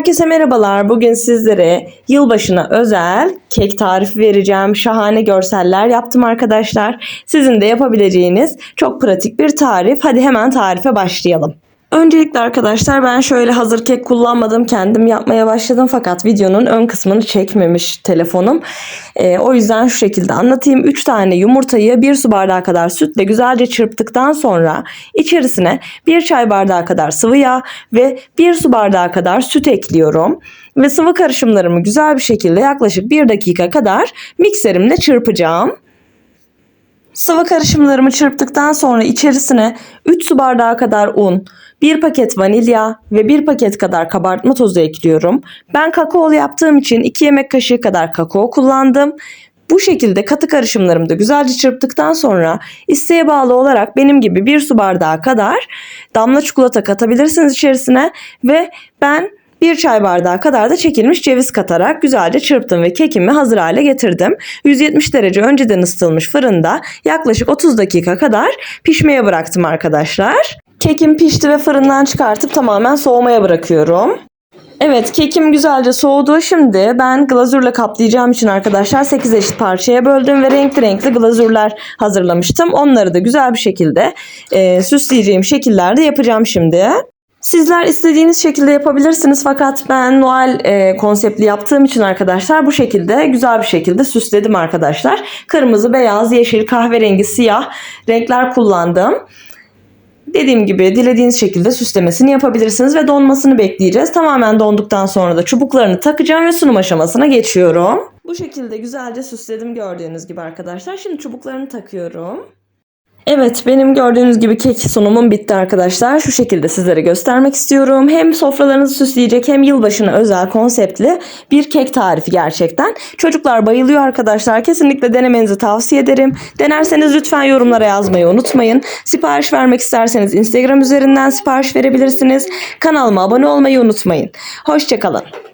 Herkese merhabalar. Bugün sizlere yılbaşına özel kek tarifi vereceğim. Şahane görseller yaptım arkadaşlar. Sizin de yapabileceğiniz çok pratik bir tarif. Hadi hemen tarife başlayalım. Öncelikle arkadaşlar ben şöyle hazır kek kullanmadım. Kendim yapmaya başladım fakat videonun ön kısmını çekmemiş telefonum. Ee, o yüzden şu şekilde anlatayım. 3 tane yumurtayı 1 su bardağı kadar sütle güzelce çırptıktan sonra içerisine 1 çay bardağı kadar sıvı yağ ve 1 su bardağı kadar süt ekliyorum. Ve sıvı karışımlarımı güzel bir şekilde yaklaşık 1 dakika kadar mikserimle çırpacağım. Sıvı karışımlarımı çırptıktan sonra içerisine 3 su bardağı kadar un, 1 paket vanilya ve 1 paket kadar kabartma tozu ekliyorum. Ben kakaolu yaptığım için 2 yemek kaşığı kadar kakao kullandım. Bu şekilde katı karışımlarımı da güzelce çırptıktan sonra isteğe bağlı olarak benim gibi 1 su bardağı kadar damla çikolata katabilirsiniz içerisine ve ben bir çay bardağı kadar da çekilmiş ceviz katarak güzelce çırptım ve kekimi hazır hale getirdim. 170 derece önceden ısıtılmış fırında yaklaşık 30 dakika kadar pişmeye bıraktım arkadaşlar. Kekim pişti ve fırından çıkartıp tamamen soğumaya bırakıyorum. Evet kekim güzelce soğudu. Şimdi ben glazürle kaplayacağım için arkadaşlar 8 eşit parçaya böldüm ve renkli renkli glazürler hazırlamıştım. Onları da güzel bir şekilde e, süsleyeceğim şekillerde yapacağım şimdi. Sizler istediğiniz şekilde yapabilirsiniz fakat ben Noel e, konseptli yaptığım için arkadaşlar bu şekilde güzel bir şekilde süsledim arkadaşlar. Kırmızı, beyaz, yeşil, kahverengi, siyah renkler kullandım. Dediğim gibi dilediğiniz şekilde süslemesini yapabilirsiniz ve donmasını bekleyeceğiz. Tamamen donduktan sonra da çubuklarını takacağım ve sunum aşamasına geçiyorum. Bu şekilde güzelce süsledim gördüğünüz gibi arkadaşlar. Şimdi çubuklarını takıyorum. Evet benim gördüğünüz gibi kek sunumum bitti arkadaşlar. Şu şekilde sizlere göstermek istiyorum. Hem sofralarınızı süsleyecek hem yılbaşına özel konseptli bir kek tarifi gerçekten. Çocuklar bayılıyor arkadaşlar. Kesinlikle denemenizi tavsiye ederim. Denerseniz lütfen yorumlara yazmayı unutmayın. Sipariş vermek isterseniz Instagram üzerinden sipariş verebilirsiniz. Kanalıma abone olmayı unutmayın. Hoşçakalın.